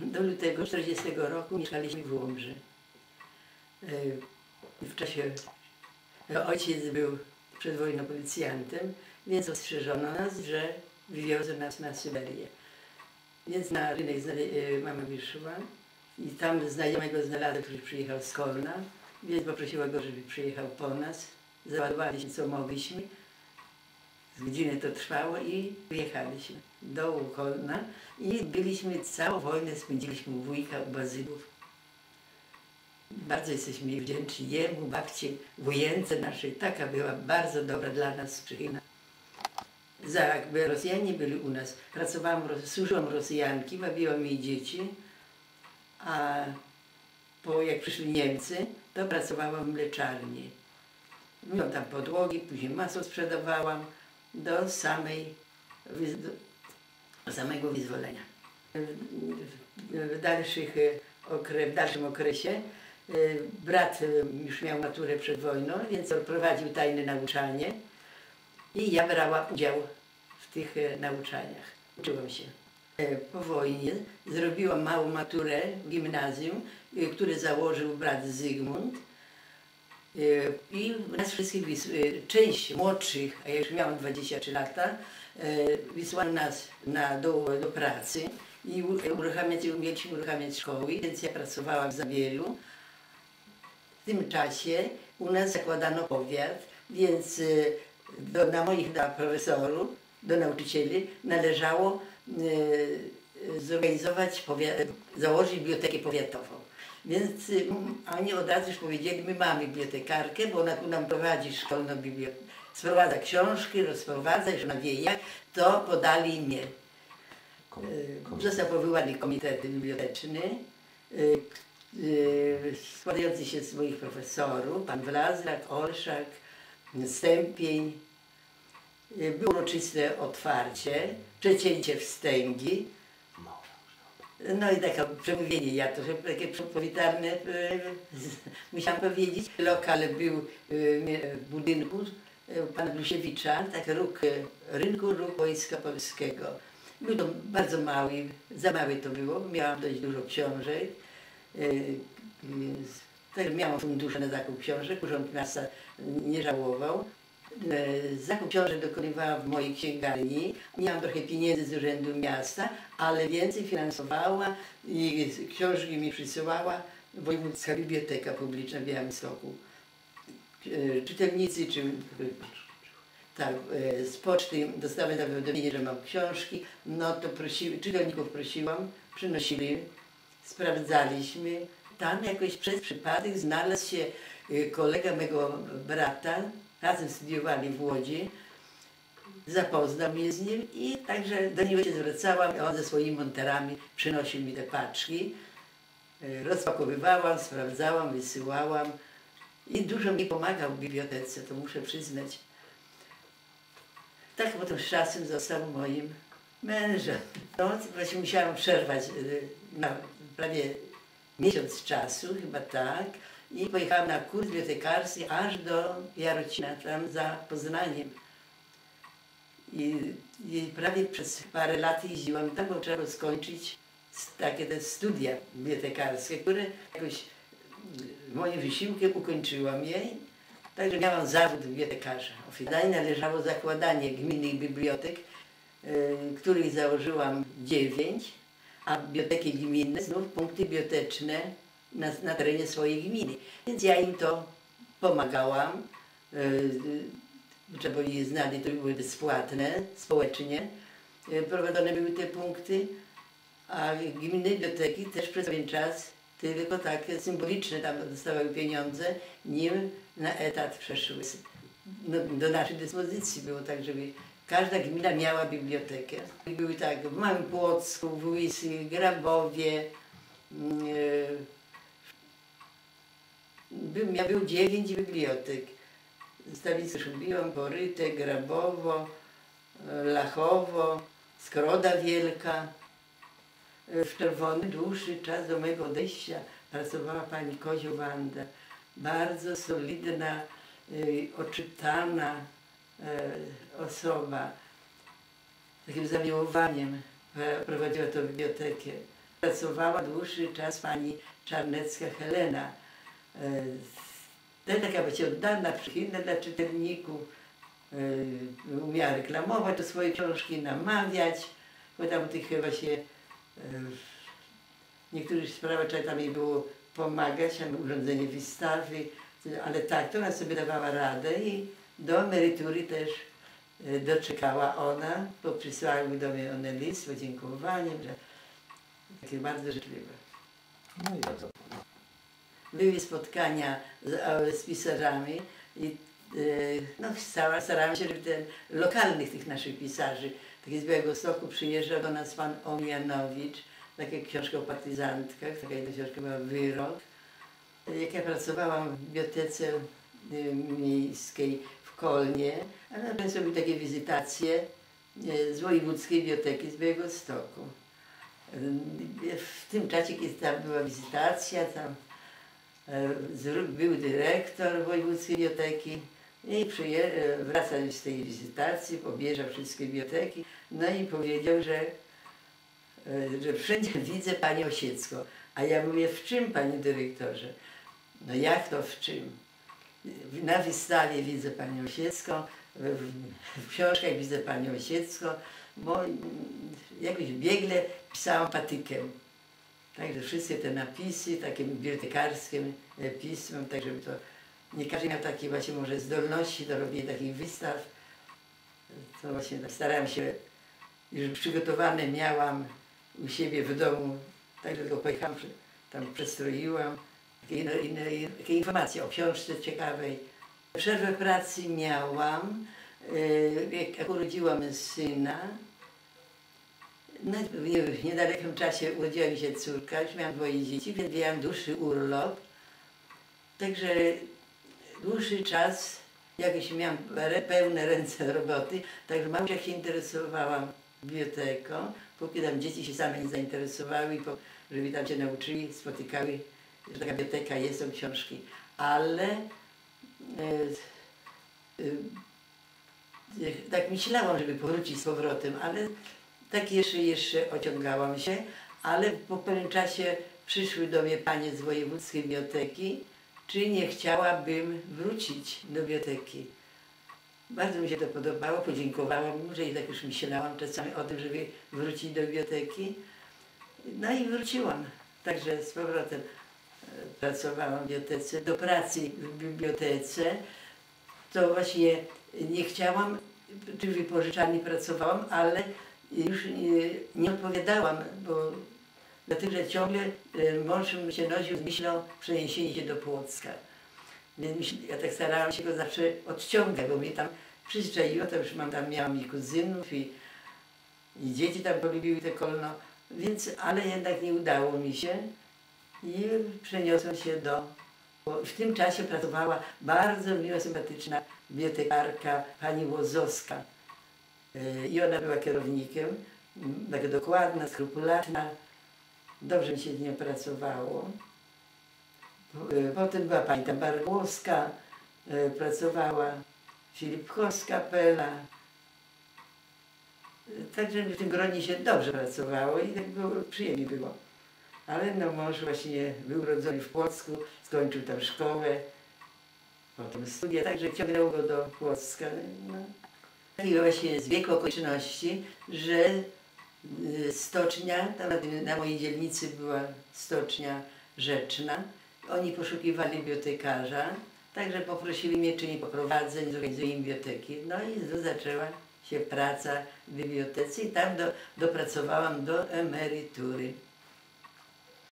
Do lutego 40 roku mieszkaliśmy w Łomży. E, W czasie no, ojciec był przed wojną policjantem, więc ostrzeżono nas, że wywiozą nas na Syberię. Więc na rynek e, mama wyszła i tam znajomego znalazła, który przyjechał z Kolna, więc poprosiła go, żeby przyjechał po nas. Załadowaliśmy co mogliśmy. Z godziny to trwało i wyjechaliśmy do Kolna i byliśmy całą wojnę, spędziliśmy u wujka, u Bazylów. Bardzo jesteśmy wdzięczni jemu, babci, wujence naszej. Taka była bardzo dobra dla nas, przychylna. Za jakby Rosjanie byli u nas. Pracowałam, służyłam Rosjanki, bawiłam jej dzieci, a po, jak przyszli Niemcy, to pracowałam w mleczarni. Miałam tam podłogi, później masło sprzedawałam do samej, samego wyzwolenia. W, dalszych, w dalszym okresie e, brat już miał maturę przed wojną, więc prowadził tajne nauczanie i ja brałam udział w tych e, nauczaniach. Uczyłam się. E, Po wojnie zrobiłam małą maturę w gimnazjum, które założył brat Zygmunt. I nas wszystkich, część młodszych, a ja już miałam 23 lata, wysłano nas na, do, do pracy i uruchamiać, mieliśmy uruchamiać szkoły, więc ja pracowałam w Zawielu. W tym czasie u nas zakładano powiat, więc e, do, na moich na profesorów, do nauczycieli należało e, zorganizować, założyć bibliotekę powiatową. Więc y, oni od razu już powiedzieli, my mamy bibliotekarkę, bo ona tu nam prowadzi szkolną bibliotekę. Sprowadza książki, rozprowadza, wie jak, to podali mnie. Y, Został powołany komitet biblioteczny, y, y, składający się z moich profesorów, pan Wlazrak, Olszak, Stępień. Było uroczyste otwarcie, przecięcie wstęgi, no i takie przemówienie, ja to że takie powitalne e, z- musiałam powiedzieć. Lokal był w budynku pana Blusiewicza, tak róg e, rynku róg Wojska Polskiego. Był to bardzo mały, za mały to było, miałam dość dużo książek. Tak miałam fundusze na zakup książek, Urząd Miasta nie żałował. Zakup książek dokonywałam w mojej księgarni. Miałam trochę pieniędzy z Urzędu Miasta, ale więcej finansowała i książki mi przysyłała Wojewódzka Biblioteka Publiczna w Białymstoku. E, Czytelnicy czy tak, e, z poczty dostałem zawiadomienie, że mam książki, no to prosiły, czytelników prosiłam, przynosili, sprawdzaliśmy. Tam jakoś przez przypadek znalazł się e, kolega mego brata, razem studiowali w Łodzi, zapoznał mnie z nim i także do niego się zwracałam, on ze swoimi monterami przynosił mi te paczki. E, Rozpakowywałam, sprawdzałam, wysyłałam i dużo mi pomagał w bibliotece, to muszę przyznać. Tak potem z czasem został moim mężem. No, właśnie musiałam przerwać y, na prawie miesiąc czasu, chyba tak, i pojechałam na kurs bibliotekarski aż do Jarocina, tam za Poznaniem. I, I prawie przez parę lat jeździłam tam, bo trzeba skończyć takie te studia bibliotekarskie, które jakoś moim wysiłkiem ukończyłam je. Także miałam zawód bibliotekarza. Oficjalnie należało zakładanie gminnych bibliotek, y, których założyłam dziewięć, a biblioteki gminne znów punkty biblioteczne na, na terenie swojej gminy. Więc ja im to pomagałam. Y, y, Trzeba było je znali, to były bezpłatne, społecznie. Y, Prowadzone były te punkty, a gminne biblioteki też przez pewien czas tylko takie symboliczne tam dostawały pieniądze, nim na etat przeszły. No, do naszej dyspozycji było tak, żeby każda gmina miała bibliotekę. Były tak w Małym Płocku, w Łysy, Grabowie. mm, e, Był, ja było dziewięć bibliotek. Stawice Szubiłam, Poryte, Grabowo, e, Lachowo, Skroda Wielka. W czerwony dłuższy czas do mojego odejścia pracowała pani Kozio Wanda. Bardzo solidna, y, oczytana e, osoba. Takim zamiłowaniem e, prowadziła tę bibliotekę. Pracowała dłuższy czas pani Czarnecka Helena. E, To taka właśnie oddana, przychylna dla czytelników. Umiała reklamować swoje książki, namawiać. Bo tam tych właśnie e, w niektórych sprawach trzeba tam jej było pomagać, tam urządzenie wystawy, ale tak, to ona sobie dawała radę i do emerytury też e, doczekała ona, bo przysłały do mnie one list z podziękowaniem, że takie bardzo życzliwe. No i bardzo. Były spotkania z, a, z pisarzami i e, no, stara, starałam się, żeby ten lokalnych tych naszych pisarzy, taki z Białegostoku przyjeżdżał do nas pan Omianowicz, taka książka o partyzantkach, taka jedna książka była Wyrok. Jak ja pracowałam w bibliotece y, miejskiej w Kolnie, a często robił takie wizytacje y, z Wojewódzkiej Biblioteki z Białegostoku. Y, W tym czasie, kiedy tam była wizytacja, tam był dyrektor Wojewódzkiej Biblioteki i przyje, e, wracał z tej wizytacji, obejrzał wszystkie biblioteki, no i powiedział, że, e, że wszędzie widzę Panią Osiecką. A ja mówię, w czym Panie Dyrektorze? No jak to w czym? Na wystawie widzę Panią Osiecką, w, książkach widzę Panią Osiecką, bo jakoś biegle pisałam patykę. Także wszystkie te napisy, takie bibliotekarskie e, pismem, tak żeby to nie każdy miał takie właśnie może zdolności do robienia takich wystaw. To właśnie tak się, już przygotowane miałam u siebie w domu, także tylko pojechałam, tam przestroiłam, takie, inne, inne, takie informacje o książce ciekawej. Przerwę pracy miałam, e, jak, urodziłam syna, no, w niedalekim czasie urodziła mi się córka, już miałam dwoje dzieci, więc miałam dłuższy urlop. Także dłuższy czas, jakieś miałam pełne ręce roboty, także mało się interesowałam biblioteką, póki tam dzieci się same nie zainteresowały, po, żeby tam się nauczyli, spotykały, że taka biblioteka jest, są książki. Ale e, e, tak myślałam, żeby powrócić z powrotem, ale tak jeszcze, jeszcze ociągałam się, ale po pewnym czasie przyszły do mnie panie z Wojewódzkiej Biblioteki, czy nie chciałabym wrócić do biblioteki. Bardzo mi się to podobało, podziękowałam im, że i tak już myślałam czasami o tym, żeby wrócić do biblioteki. No i wróciłam. Także z powrotem e, pracowałam w bibliotece. Do pracy w bibliotece to właśnie nie chciałam, w wypożyczalni pracowałam, ale już nie, nie odpowiadałam, bo dlatego, że ciągle e, mąż się nosił z myślą przeniesienia się do Płocka. Więc ja tak starałam się go zawsze odciągać, bo mnie tam przyzwyczaiło, to już mam tam, miałam i kuzynów i, i dzieci tam polubiły te kolno, więc, ale jednak nie udało mi się i przeniosłam się do, w tym czasie pracowała bardzo miła, sympatyczna bibliotekarka pani Łozowska. E, I ona była kierownikiem, m, taka dokładna, skrupulatna. Dobrze się z nią pracowało. E, Potem była pani tam e, pracowała Filipkowska, Pela. E, Także w tym gronie się dobrze pracowało i tak było, przyjemnie było. Ale no mąż właśnie był urodzony w Płocku, skończył tam szkołę, potem studia, także ciągnęło go do Płocka. No. Takie właśnie zbieg okoliczności, że stocznia, tam na, mojej dzielnicy była stocznia rzeczna. Oni poszukiwali bibliotekarza, także poprosili mnie, czy nie poprowadzę, nie zorganizuję im biblioteki. No i zaczęła się praca w bibliotece i tam do, dopracowałam do emerytury.